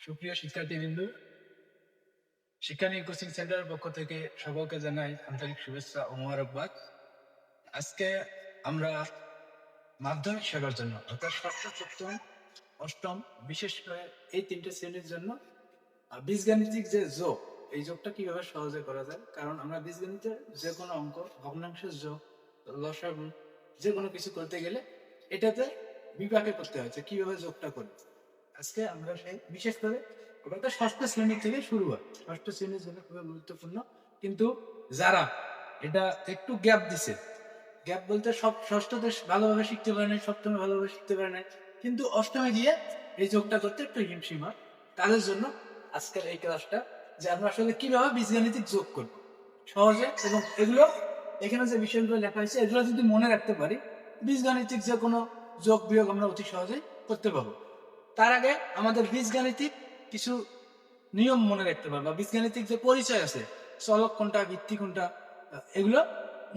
সুপ্রিয় শিক্ষার্থীবৃন্দ শিক্ষানী কোচিং সেন্টারের পক্ষ থেকে সকলকে জানাই আন্তরিক শুভেচ্ছা ও মোবারকবাদ। আজকে আমরা মাধ্যমিক সেবার জন্য, অর্থাৎ ষষ্ঠ, সপ্তম, অষ্টম, বিশেষ করে এই তিনটে শ্রেণির জন্য বীজগাণিতিক যে যোগ, এই যোগটা কীভাবে সহজে করা যায়? কারণ আমরা বীজগণিতের যে কোনো অঙ্ক, ভগ্নাংশের যোগ, লসাগু, যে কোনো কিছু করতে গেলে এটাতে বিপাকে করতে হয় যে কীভাবে যোগটা করি আজকে আমরা সেই, বিশেষ করে ওটা ষষ্ঠ শ্রেণি থেকে শুরু হয়। ষষ্ঠ শ্রেণির জন্য খুবই গুরুত্বপূর্ণ। কিন্তু যারা এটা একটু গ্যাপ দিছে গ্যাপ বলতে সব ষষ্ঠতে ভালোভাবে শিখতে পারে নাই, সপ্তমে ভালোভাবে শিখতে পারে নাই। কিন্তু অষ্টমে গিয়ে এই যোগটা করতে একটু হিমশিম হয়। তাদের জন্য আজকের এই ক্লাসটা যে আমরা আসলে কীভাবে বীজগাণিতিক যোগ করব। সহজে এবং এগুলো, এখানে যে বিষয়গুলো লেখা হয়েছে, এগুলো যদি মনে রাখতে পারি, বীজগাণিতিক যে কোনো যোগ বিয়োগ আমরা অতি সহজেই করতে পারব। তার আগে আমাদের বীজগাণিতিক কিছু নিয়ম মনে রাখতে পারব বা বীজগাণিতিক যে পরিচয় আছে চলক কোনটা, ভিত্তি কোনটা, এগুলো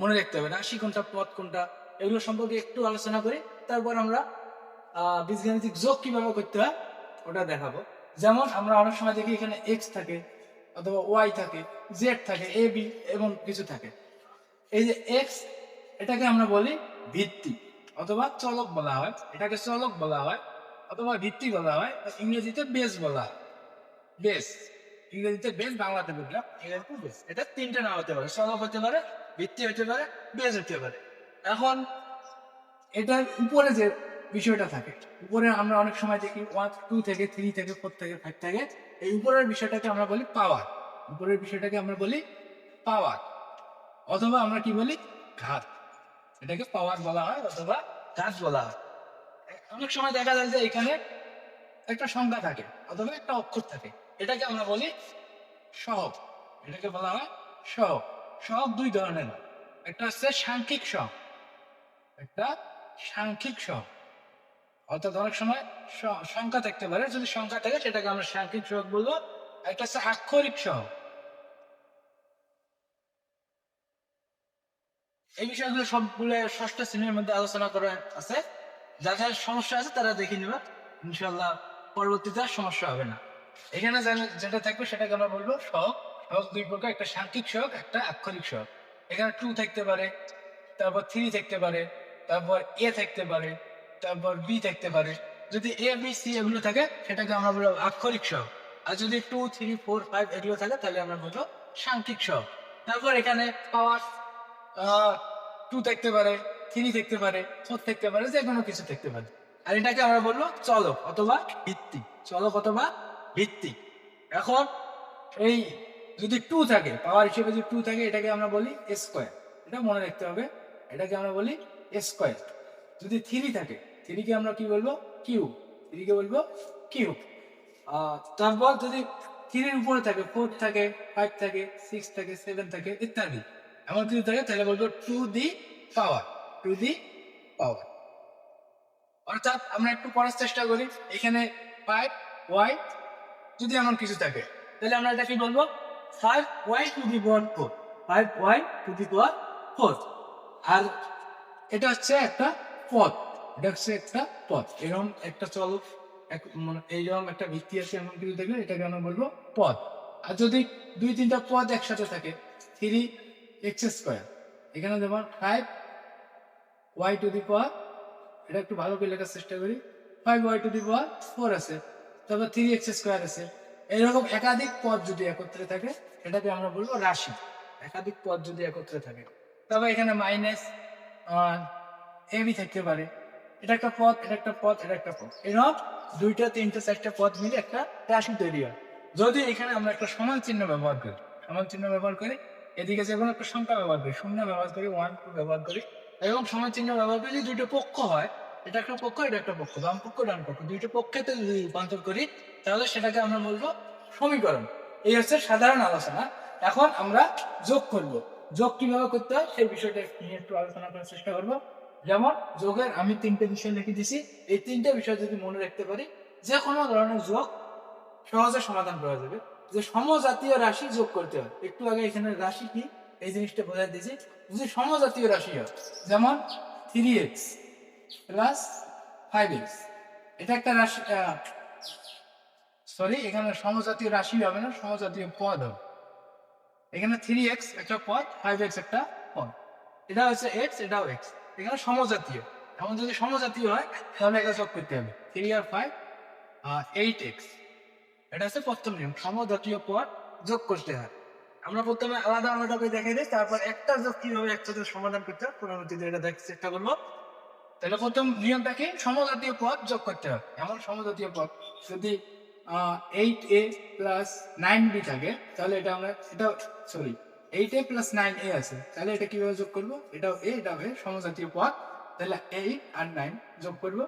মনে রাখতে হবে রাশি কোনটা, পথ কোনটা, এগুলো সম্পর্কে একটু আলোচনা করি তারপর আমরা বীজগাণিতিক যোগ কীভাবে করতে হয় ওটা দেখাবো। যেমন আমরা অনেক সময় দেখি এখানে এক্স থাকে অথবা ওয়াই থাকে জেড থাকে এ বি এবং কিছু থাকে। এই যে এক্স এটাকে আমরা বলি ভিত্তি অথবা চলক বলা হয়। এটাকে চলক বলা হয়। অথবা ভিত্তি বলা হয়, ইংরেজিতে বেস বলা হয়। বেস ইংরেজিতে বেস বাংলাতে বুঝলাম ইংরেজিতে বেস এটা তিনটে নাম হতে পারে চলক হতে পারে, ভিত্তি হতে পারে বেস হতে পারে। এখন এটার উপরে যে বিষয়টা থাকে, উপরে আমরা অনেক সময় দেখি ওয়ান টু থেকে থ্রি থেকে ফোর থেকে ফাইভ থেকে, এই উপরের বিষয়টাকে আমরা বলি পাওয়ার উপরের বিষয়টাকে আমরা বলি পাওয়ার অথবা আমরা কি বলি? ঘাত। এটাকে পাওয়ার বলা হয়, অথবা ঘাত বলা হয়। অনেক সময় দেখা যায় যে এখানে একটা সংখ্যা থাকে অথবা একটা অক্ষর থাকে। এটাকে আমরা বলি সহগ। এটাকে বলা হয় সহগ। সহগ দুই ধরনের হয়। একটা হচ্ছে সাংখ্যিক সহগ, একটা সাংখ্যিক সহগ। অর্থাৎ অনেক সময় সংখ্যা থাকতে পারে, যদি সংখ্যা থাকে সেটাকে আমরা সাংখ্যিক সহগ বলব। একটা হচ্ছে আক্ষরিক সহগ। এই বিষয়গুলো সবগুলো ষষ্ঠ শ্রেণির মধ্যে আলোচনা করা আছে। যাদের সমস্যা আছে তারা দেখে নেবে। ইনশাল্লাহ পরবর্তীতে আর সমস্যা হবে না। এখানে যেটা থাকবে সেটাকে আমরা বলব সহগ সহগ দুই প্রকার, একটা সাংখ্যিক শখ, একটা আক্ষরিক শখ। এখানে টু থাকতে পারে, তারপর থ্রি থাকতে পারে, তারপর এ থাকতে পারে, তারপর বি থাকতে পারে। যদি এ বি সি এগুলো থাকে, সেটাকে আমরা বলব আক্ষরিক শখ। আর যদি টু থ্রি ফোর ফাইভ এগুলো থাকে, তাহলে আমরা বলব সাংখ্যিক শখ। তারপর এখানে পাওয়ার টু থাকতে পারে থ্রি থাকতে পারে ফোর থাকতে পারে, যে কোনো কিছু থাকতে পারে। আর এটাকে আমরা বলব চলক অথবা ভিত্তি চলক অথবা ভিত্তি এখন এই যদি টু থাকে পাওয়ার হিসেবে যদি টু থাকে, এটাকে আমরা বলি স্কোয়ার এটা মনে রাখতে হবে, এটাকে আমরা বলি স্কোয়ার যদি থ্রি থাকে থ্রিকে আমরা কি বলব? কিউ থ্রিকে বলব কিউ তারপর যদি থ্রির উপরে থাকে ফোর থাকে ফাইভ থাকে সিক্স থাকে সেভেন থাকে, ইত্যাদি। এমন কিছু থাকে, তাহলে বলব two the power two the পাওয়ার অর্থাৎ আমরা একটু পড়ার চেষ্টা করি। এখানে ফাইভ ওয়াই যদি এমন কিছু থাকে, তাহলে আমরা এটা কি বলব? Five Y to the power four five Y to the power four আর এটা হচ্ছে একটা পথ। এটা হচ্ছে একটা পথ। এরকম একটা চল মানে এইরকম একটা ভিত্তি আছে এমন কিছু দেখলে এটাকে আমরা বলব পদ আর যদি দুই তিনটা পদ একসাথে থাকে থ্রি এক্স স্কোয়ার এখানে যেমন five Y to the power এটা একটু ভালো করে লেখার চেষ্টা করি। Five Y to the power four আছে। তারপর থ্রি এক্স স্কোয়ার আছে। এরকম একাধিক পদ যদি একত্রে থাকে, এটাকে আমরা বলব রাশি। একাধিক পদ যদি একত্রে থাকে। তবে এখানে মাইনাস এ বি থাকতে পারে। এটা একটা পথ এটা একটা পথ এটা একটা পদ। এরকম দুইটা, তিনটা, চারটা পথ মিলে একটা রাশি তৈরি হয়। যদি এখানে আমরা একটা সমান চিহ্ন ব্যবহার করি, সমান চিহ্ন ব্যবহার করি, এদিকে যে কোনো একটা সংখ্যা ব্যবহার করি, শূন্য ব্যবহার করি ওয়ান টু ব্যবহার করি এবং সমান চিহ্ন ব্যবহার করি যদি পক্ষ হয়, এটা একটা পক্ষ, এটা একটা পক্ষ বাম পক্ষ ডান পক্ষ দুইটা পক্ষেতে যদি রূপান্তর করি, তাহলে সেটাকে আমরা বলব সমীকরণ। এই হচ্ছে সাধারণ আলোচনা। এখন আমরা যোগ করব। যোগ কীভাবে করতে হয়, সেই বিষয়টা নিয়ে একটু আলোচনা করার চেষ্টা করব। যেমন, যোগের আমি তিনটে বিষয় লিখে দিছি। এই তিনটে বিষয় যদি মনে রাখতে পারি যে কোনো ধরনের যোগ সহজে সমাধান করা যাবে। যে সমজাতীয় রাশি যোগ করতে হয়। একটু আগে এখানে রাশি কি? এই জিনিসটা বোঝাই দিয়েছি। যদি সমজাতীয় রাশি হয়। যেমন three X plus five X এটা একটা রাশি সরি এখানে সমজাতীয় রাশি হবে না, সমজাতীয় পদ হবে। এখানে থ্রি এক্স একটা পদ ফাইভ এক্স একটা পদ। এটা হচ্ছে এক্স এটাও এক্স এখানে সমজাতীয়। এখন যদি সমজাতীয় হয়, তাহলে এটা যোগ করতে হবে। থ্রি আর ফাইভ এইট এক্স এটা হচ্ছে প্রথম নিয়ম। সমজাতীয় পদ যোগ করতে হয়। আমরা প্রথমে আলাদা আলাদা করে দেখে দিই, তারপর একটা যোগ কীভাবে একসাথে সমাধান করতে হয় পরবর্তীতে এটা দেখতে চেষ্টা করব। তাহলে প্রথম নিয়মটা কি সমজাতীয় পদ যোগ করতে হবে। এমন সমজাতীয় পদ, যদি eight A plus nine B থাকে, তাহলে এটা আমরা এটা sorry eight A plus nine A আছে, তাহলে এটা কীভাবে যোগ করব? এটাও এ এটা হবে সমজাতীয় পদ, তাহলে এইট আর নাইন যোগ করব,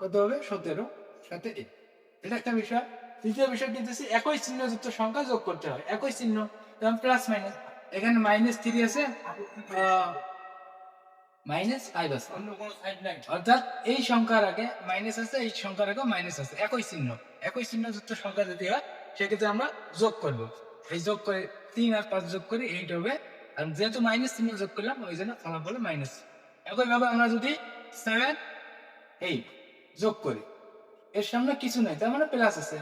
কত হবে? সতেরো, সাথে এ এটা একটা বিষয়। দ্বিতীয় বিষয় দিতেছি একই চিহ্নযুক্ত সংখ্যা যোগ করতে হয়, একই চিহ্ন। যেমন প্লাস মাইনাস এখানে মাইনাস থ্রি আছে মাইনাস ফাইভ আছে। অন্য কোনো সাইড নাই। অর্থাৎ এই সংখ্যার আগে মাইনাস আছে এই সংখ্যার আগে মাইনাস আছে। একই চিহ্ন। একই চিহ্নযুক্ত সংখ্যা যদি হয় সেক্ষেত্রে আমরা যোগ করব। এই যোগ করে তিন আর পাঁচ যোগ করি এইট হবে। আর যেহেতু মাইনাস চিহ্ন যোগ করলাম ওই জন্য ফলাফল মাইনাস একইভাবে আমরা যদি সেভেন এইট যোগ করি এর সামনে কিছু নাই তার মানে প্লাস আছে।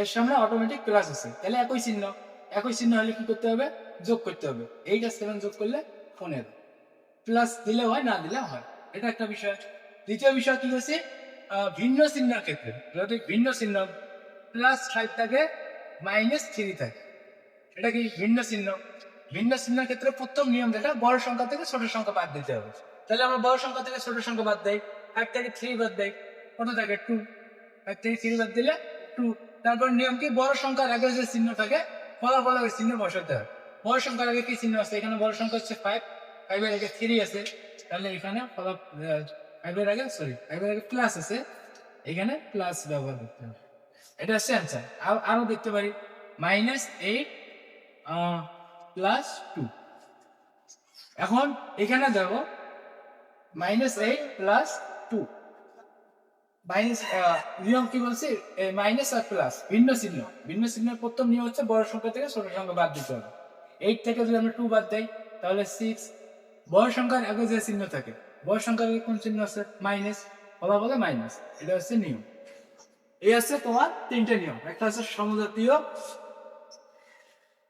এর সামনে অটোমেটিক প্লাস আছে। তাহলে একই চিহ্ন। একই চিহ্ন হলে কি করতে হবে? যোগ করতে হবে। এইট সেভেন যোগ করলে পনেরো। প্লাস দিলে হয়, না দিলে হয়? এটা একটা বিষয়। দ্বিতীয় বিষয় কি হচ্ছে ভিন্ন চিহ্নের ক্ষেত্রে যদি ভিন্ন চিহ্ন প্লাস ফাইভ থাকে মাইনাস থ্রি থাকে। এটা কি ভিন্ন চিহ্ন? ভিন্ন চিহ্নের ক্ষেত্রে প্রথম নিয়ম যেটা, বড় সংখ্যা থেকে ছোট সংখ্যা বাদ দিতে হবে। তাহলে আমরা বড় সংখ্যা থেকে ছোট সংখ্যা বাদ দেয় ফাইভ থেকে থ্রি বাদ দেয় কত থাকে? টু ফাইভ থেকে থ্রি বাদ দিলে টু তারপর নিয়ম কি? বড় সংখ্যার আগে যে চিহ্ন থাকে ফলাফল ওই চিহ্ন বসাতে হবে বড় সংখ্যার আগে কি চিহ্ন আছে? এখানে বড় সংখ্যা হচ্ছে ফাইভ ফাইভের আগে থ্রি আছে, তাহলে এখানে ফলা ফাইভের আগে সরি ফাইভের আগে প্লাস আছে, এখানে প্লাস ব্যবহার করতে হবে। এটা হচ্ছে অ্যান্সার আর আরও দেখতে পারি। মাইনাস এইট প্লাস টু এখন এখানে দেখো minus eight plus two minus নিয়ম কি বলছে? মাইনাস আর প্লাস ভিন্ন চিহ্ন। ভিন্ন চিহ্নের প্রথম নিয়ম হচ্ছে বড় সংখ্যা থেকে ছোট সংখ্যা বাদ দিতে হবে। এইট থেকে যদি আমরা টু বাদ দেই, তাহলে সিক্স বড় সংখ্যার আগে যে চিহ্ন থাকে, বড় সংখ্যার কোন চিহ্ন আছে? মাইনাস বলা বলে মাইনাস। এটা হচ্ছে নিয়ম। এই হচ্ছে তোমার তিনটে নিয়ম। একটা হচ্ছে সমজাতীয়,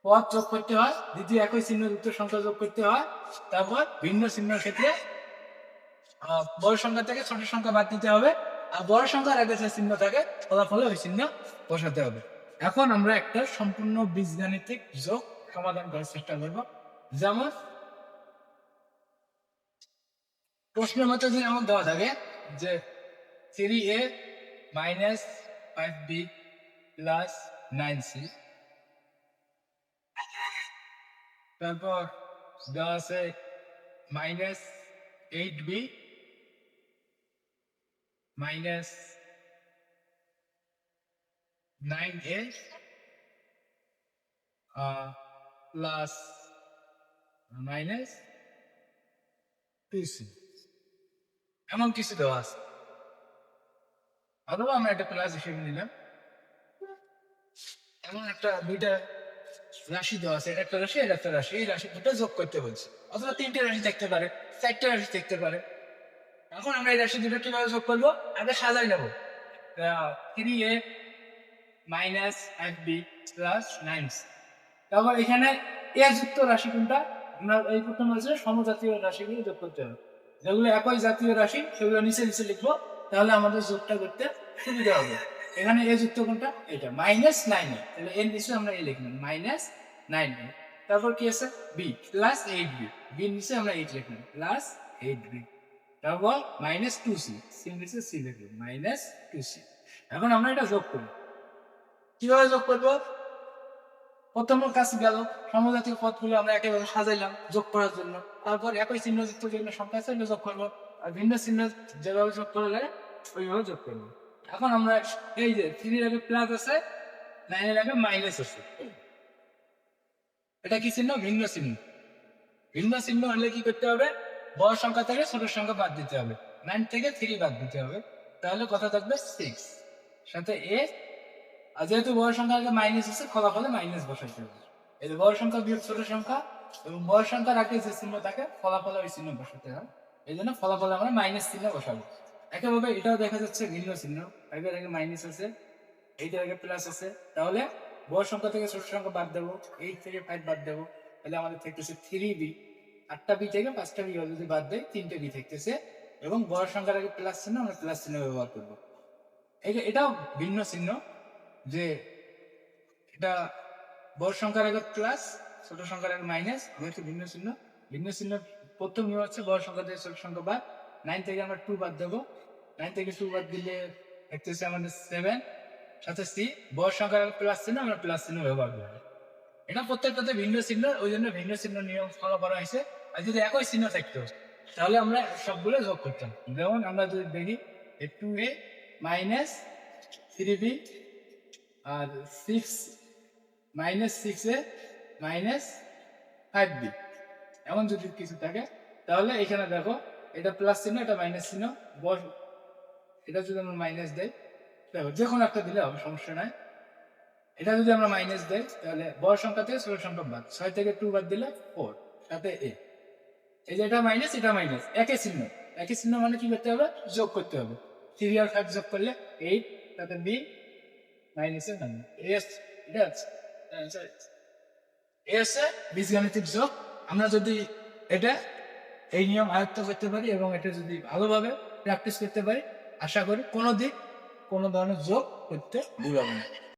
পদ যোগ করতে হয়, দ্বিতীয় একই চিহ্ন যুক্ত সংখ্যা যোগ করতে হয়, তারপর ভিন্ন চিহ্নের ক্ষেত্রে বড় সংখ্যা থেকে ছোট সংখ্যা বাদ দিতে হবে। আর বড় সংখ্যার আগে চিহ্ন থাকে ফলাফলে ওই চিহ্ন বসাতে হবে। এখন আমরা একটা সম্পূর্ণ বীজগাণিতিক যোগ সমাধান করার চেষ্টা করব। যেমন, প্রশ্নের মধ্যে যদি এমন দেওয়া থাকে যে three A minus five B plus nine C তারপর দেওয়া আছে minus eight B nine A plus minus two C এমন কিছু দেওয়া আছে। অথবা আমরা একটা প্লাস হিসেবে নিলাম। এমন একটা দুইটা রাশি দেওয়া আছে। এটা একটা রাশি এটা একটা রাশি। এই রাশি দুটো যোগ করতে বলছে। অথবা তিনটে রাশি থাকতে পারে, চারটে রাশি থাকতে পারে। এখন আমরা এই রাশি দুটো কীভাবে যোগ করব? আগে সাজাই নেব। Three A minus five B plus nine তারপর এখানে এ যুক্ত রাশি কোনটা? আমরা এই প্রথম হচ্ছে সমজাতীয় রাশিগুলো যোগ করতে হবে। যেগুলো একই জাতীয় রাশি, সেগুলো নিচে নিচে লিখব, তাহলে আমাদের যোগটা করতে সুবিধা হবে। এখানে এ যুক্ত কোনটা? এটা মাইনাস নাইন তাহলে এর নিচে আমরা এ লিখলাম মাইনাস নাইন তারপর কি আছে? B plus eight B B নিচে আমরা এইট লিখলাম প্লাস এইট বি তারপর minus two C C C minus two C এখন আমরা এটা যোগ করি। কীভাবে যোগ করব? প্রথম কাজ গেল। সমজাতীয় পদগুলো আমরা একেবারে সাজাইলাম যোগ করার জন্য। তারপর একই চিহ্নযুক্ত যেগুলো সংখ্যা আছে যোগ করব। আর ভিন্ন চিহ্ন যেভাবে যোগ করলে ওইভাবে যোগ করব। এখন আমরা এই যে থ্রির আগে প্লাস আছে নাইনের আগে মাইনাস আছে। এটা কি চিহ্ন? ভিন্ন চিহ্ন। ভিন্ন চিহ্ন হলে কি করতে হবে? বড় সংখ্যা থেকে ছোট সংখ্যা বাদ দিতে হবে। নাইন থেকে থ্রি বাদ দিতে হবে। তাহলে কথা থাকবে সিক্স সাথে এ আর যেহেতু বড় সংখ্যা আগে মাইনাস আছে, ফলাফলে মাইনাস বসাইতে হবে। এই বড় সংখ্যা বিয়োগ ছোট সংখ্যা এবং বড় সংখ্যার আগে যে চিহ্ন থাকে, ফলাফলে ওই চিহ্ন বসাতে হয় এই জন্য ফলাফলে আমরা মাইনাস চিহ্ন বসাবো। একইভাবে এটাও দেখা যাচ্ছে ভিন্ন চিহ্ন। ফাইভের আগে মাইনাস আছে এই আগে প্লাস আছে। তাহলে বড় সংখ্যা থেকে ছোট সংখ্যা বাদ দেবো এইট থেকে ফাইভ বাদ দেবো। তাহলে আমাদের থাকতেছে থ্রি বি আটটা বি থেকে পাঁচটা বি যদি বাদ দেয়, তিনটে বি থাকতেছে এবং বড় সংখ্যার আগে প্লাস চিহ্ন, আমরা প্লাস চিহ্ন ব্যবহার করব। এটা- এটাও ভিন্ন চিহ্ন যে এটা বড় সংখ্যার আগে প্লাস ছোট সংখ্যার আগে মাইনাস যেহেতু ভিন্ন চিহ্ন। ভিন্ন চিহ্ন প্রথম নিয়ম হচ্ছে বড় সংখ্যা থেকে ছোট সংখ্যা বাদ। নাইন থেকে আমরা টু বাদ দেবো। নাইন থেকে টু বাদ দিলে দেখতেছি আমাদের সেভেন সাথে সি বড় সংখ্যার আগে প্লাস চিহ্ন, আমরা প্লাস চিহ্ন ব্যবহার করব। এটা প্রত্যেকটাতে ভিন্ন চিহ্ন, ওই জন্য ভিন্ন চিহ্ন নিয়ম ফলো করা হয়েছে। আর যদি একই চিহ্ন থাকতো, তাহলে আমরা সবগুলো যোগ করতাম। যেমন আমরা যদি দেখি two A minus three B R six minus six A minus five B এমন যদি কিছু থাকে, তাহলে এখানে দেখো, এটা প্লাস চিহ্ন, এটা মাইনাস চিহ্ন, বস এটা যদি আমরা মাইনাস দেই, দেখো যে কোনো একটা দিলে হবে, সমস্যা নাই। এটা যদি আমরা মাইনাস দেই, তাহলে বড় সংখ্যা থেকে ছোট সংখ্যা বাদ, ছয় থেকে টু বাদ দিলে ফোর সাথে এ এই যে এটা মাইনাস এটা মাইনাস একই চিহ্ন। একই চিহ্ন মানে কি করতে হবে? যোগ করতে হবে। থ্রি আর ফাইভ যোগ করলে এইট তাতে বি মাইনাসে নাম এস এটা আছে। answer is- এ হচ্ছে বীজগাণিতিক যোগ। আমরা যদি এটা এই নিয়ম আয়ত্ত করতে পারি এবং এটা যদি ভালোভাবে প্র্যাকটিস করতে পারি, আশা করি কোনো দিক কোনো ধরনের যোগ করতে ভুল হবে না।